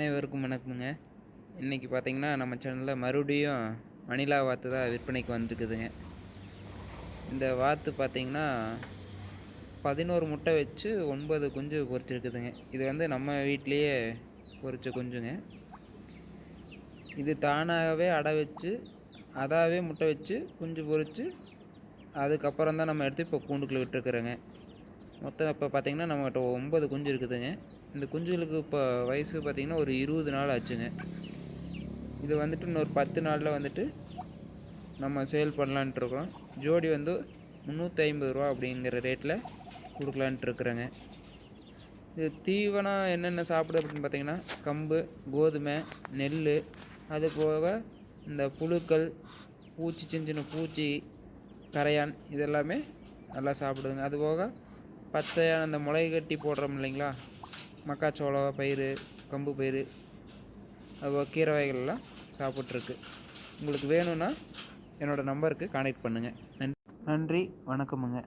அனைவருக்கும் வணக்கமுங்க. இன்றைக்கி பார்த்தீங்கன்னா நம்ம சேனலில் மறுபடியும் மணிலா வாத்து தான் விற்பனைக்கு வந்துருக்குதுங்க. இந்த வாத்து பார்த்தீங்கன்னா பதினோரு முட்டை வச்சு ஒன்பது குஞ்சு பொரிச்சிருக்குதுங்க இது வந்து நம்ம வீட்டிலையே பொறிச்ச குஞ்சுங்க. இது தானாகவே அடை வச்சு அதாவே முட்டை வச்சு குஞ்சு பொரித்து அதுக்கப்புறம் தான் நம்ம எடுத்து இப்போ கூண்டுக்குள்ளே விட்டுருக்குறோங்க. மொத்தம் இப்போ பார்த்திங்கன்னா நம்மகிட்ட ஒன்பது குஞ்சு இருக்குதுங்க. இந்த குஞ்சுகளுக்கு இப்போ வயசு பார்த்திங்கன்னா ஒரு இருபது நாள் ஆச்சுங்க. இது வந்துட்டு இன்னொரு பத்து நாளில் வந்துட்டு நம்ம சேல் பண்ணலான்ட்டு ஜோடி வந்து முந்நூற்றி ஐம்பது ரூபா அப்படிங்கிற ரேட்டில் கொடுக்கலான்ட்ருக்குறேங்க. இது தீவனம் என்னென்ன சாப்பிடுது அப்படின்னு பார்த்தீங்கன்னா கம்பு கோதுமை நெல் அது போக இந்த புழுக்கள் பூச்சி சின்ன சின்ன பூச்சி கரையான் இதெல்லாமே நல்லா சாப்பிடுதுங்க. அது போக பச்சையான அந்த முளை கட்டி போடுறோம் இல்லைங்களா மக்காச்சோளம் பயிறு கம்பு பயிறு அதுபோல் கீரை வகைகள்லாம் சாப்பிட்ருக்கு. உங்களுக்கு வேணும்னா என்னோடய நம்பருக்கு கான்டெக்ட் பண்ணுங்கள் நன்றி. நன்றி. வணக்கமுங்க.